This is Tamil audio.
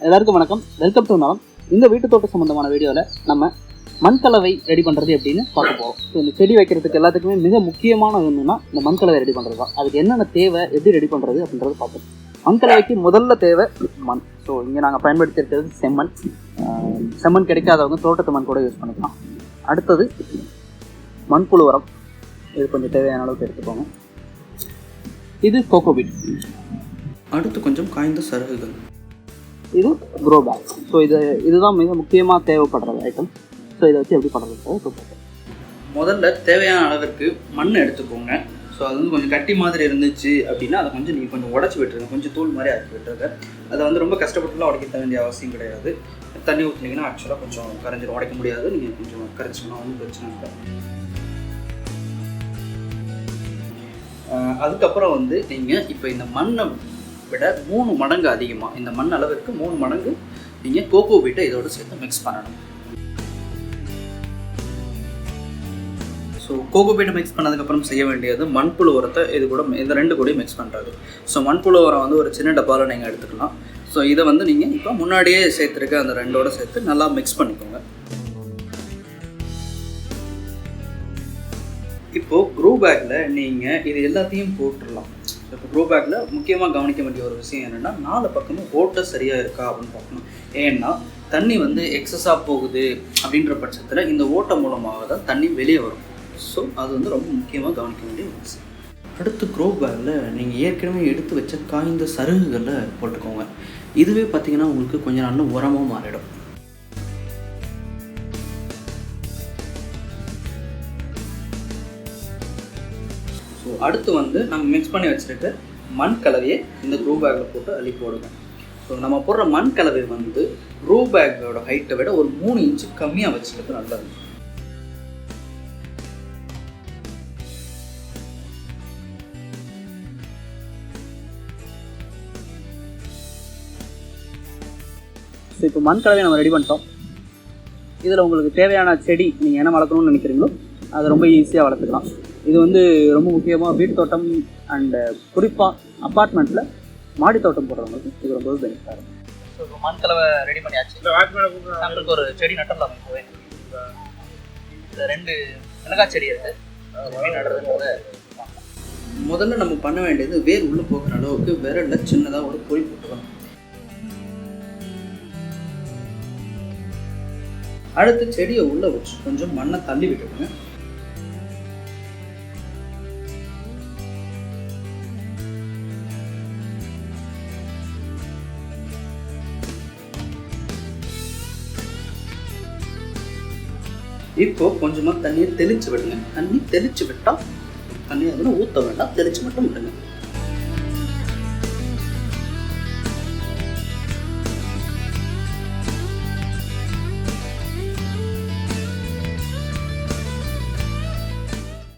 எல்லாருக்கும் வணக்கம். வெல்கம் டு நலம் இந்த வீட்டு தோட்டம் சம்பந்தமான வீடியோவில் நம்ம மண் கலவை ரெடி பண்ணுறது எப்படின்னு பார்க்க போகிறோம் ஸோ இந்த செடி வைக்கிறதுக்கு எல்லாத்துக்குமே மிக முக்கியமான ஒன்றுனா இந்த மண் கலவை ரெடி பண்ணுறது தான் அதுக்கு என்னென்ன தேவை எப்படி ரெடி பண்ணுறது அப்படின்றத பார்ப்போம். மண் கலவைக்கு முதல்ல தேவை மண். ஸோ இங்கே நாங்கள் பயன்படுத்தி இருக்கிறது செம்மண் செம்மண் கிடைக்காதவங்க தோட்டத்து மண் கூட யூஸ் பண்ணிக்கலாம். அடுத்தது மண்புழு உரம் இது கொஞ்சம் தேவையான அளவுக்கு எடுத்துக்கோங்க. இது கோகோபீட் அடுத்து கொஞ்சம் காய்ந்த சருகுகள். இது க்ரோ பேக் ஸோ இது இதுதான் மிக முக்கியமாக தேவைப்படுற ஐட்டம் ஸோ இதை வச்சு எப்படி பண்ணுறது. முதல்ல தேவையான அளவிற்கு மண் எடுத்துக்கோங்க. ஸோ அது வந்து கொஞ்சம் கட்டி மாதிரி இருந்துச்சு அப்படின்னா அதை கொஞ்சம் நீங்கள் கொஞ்சம் உடச்சி விட்டுருங்க. கொஞ்சம் தூள் மாதிரி ஆக்கி விட்டுருங்க. அதை வந்து ரொம்ப கஷ்டப்பட்டுலாம் உடைக்க வேண்டிய அவசியம் கிடையாது. தண்ணி ஊற்றினீங்கன்னா ஆக்சுவலாக கொஞ்சம் கரைஞ்சிடும் உடைக்க முடியாது. நீங்கள் கொஞ்சம் கரைச்சிக்கணும் ஒன்றும் பிரச்சனை இல்லை. அதுக்கப்புறம் வந்து நீங்கள் இப்போ இந்த மண்ணை விட மூணு மடங்கு அதிகமாக இந்த மண் அளவிற்கு மூணு மடங்கு நீங்கள் கோகோ வீட்டை இதோட சேர்த்து மிக்ஸ் பண்ணணும். ஸோ கோகோபீட்டை மிக்ஸ் பண்ணதுக்கப்புறம் செய்ய வேண்டியது மண்புழு உரத்தை இது கூட இந்த ரெண்டு கூடயும் மிக்ஸ் பண்ணுறது ஸோ மண்புழு உரம் வந்து ஒரு சின்ன டப்பாவில் நீங்கள் எடுத்துக்கலாம். ஸோ இதை வந்து நீங்கள் இப்போ முன்னாடியே சேர்த்துருக்க அந்த ரெண்டோட சேர்த்து நல்லா மிக்ஸ் பண்ணிக்கோங்க. இப்போது க்ரூ பேக்கில் நீங்கள் இது எல்லாத்தையும் போட்டுடலாம். இப்போ க்ரூ பேக்கில் முக்கியமாக கவனிக்க வேண்டிய ஒரு விஷயம் என்னென்னா நாலு பக்கமும் ஓட்டை சரியாக இருக்கா அப்படின்னு பார்க்கணும். ஏன்னா தண்ணி வந்து எக்ஸஸாக போகுது அப்படின்ற பட்சத்தில் இந்த ஓட்டை மூலமாக தான் தண்ணி வெளியே வரும். ஸோ அது வந்து ரொம்ப முக்கியமாக கவனிக்க வேண்டிய ஒரு விஷயம். அடுத்து க்ரோ பேக்கில் நீங்கள் ஏற்கனவே எடுத்து வச்ச காய்ந்த சருகுகளை போட்டுக்கோங்க. இதுவே பார்த்தீங்கன்னா உங்களுக்கு கொஞ்ச நாள் உரமாக மாறிடும். ஸோ அடுத்து வந்து நம்ம மிக்ஸ் பண்ணி வச்சுருக்க மண் கலவையை இந்த க்ரோ பேக்கில் போட்டு அள்ளி போடுங்க. ஸோ நம்ம போடுற மண் கலவை வந்து க்ரோ பேக்கோட ஹைட்டை விட ஒரு மூணு இன்ச்சு கம்மியாக வச்சுக்கிறது நல்லது. ஸோ இப்போ மண் கலவையை நம்ம ரெடி பண்ணிட்டோம். இதில் உங்களுக்கு தேவையான செடி நீங்கள் என்ன வளர்க்கணும்னு நினைக்கிறீங்களோ அதை ரொம்ப ஈஸியாக வளர்த்துக்கலாம். இது வந்து ரொம்ப முக்கியமாக வீட்டு தோட்டம் அண்டு குறிப்பாக அப்பார்ட்மெண்ட்டில் மாடி தோட்டம் போடுறவங்களுக்கு இது ரொம்ப பெனிஃபிட்டாக இருக்கும். ஸோ இப்போ மண் கலவை ரெடி பண்ணியாச்சு ஒரு செடி நட்டலாம் இந்த ரெண்டு மிளகாய் செடி இருக்கு. எப்படி நடுறதுன்றத முதல்ல நம்ம பண்ண வேண்டியது வேர் உள்ளே போகிற அளவுக்கு விரல்ல சின்னதாக ஒரு பொறி போட்டுக்கணும். அடுத்து செடியை உள்ள வச்சு கொஞ்சம் மண்ணை தள்ளி விட்டுடுங்க இப்போ கொஞ்சமாக தண்ணியை தெளிச்சு விடுங்க. தண்ணி தெளிச்சு விட்டால் தண்ணி அதில் ஊற்ற வேண்டாம் தெளிச்சு மட்டும் விடுங்க.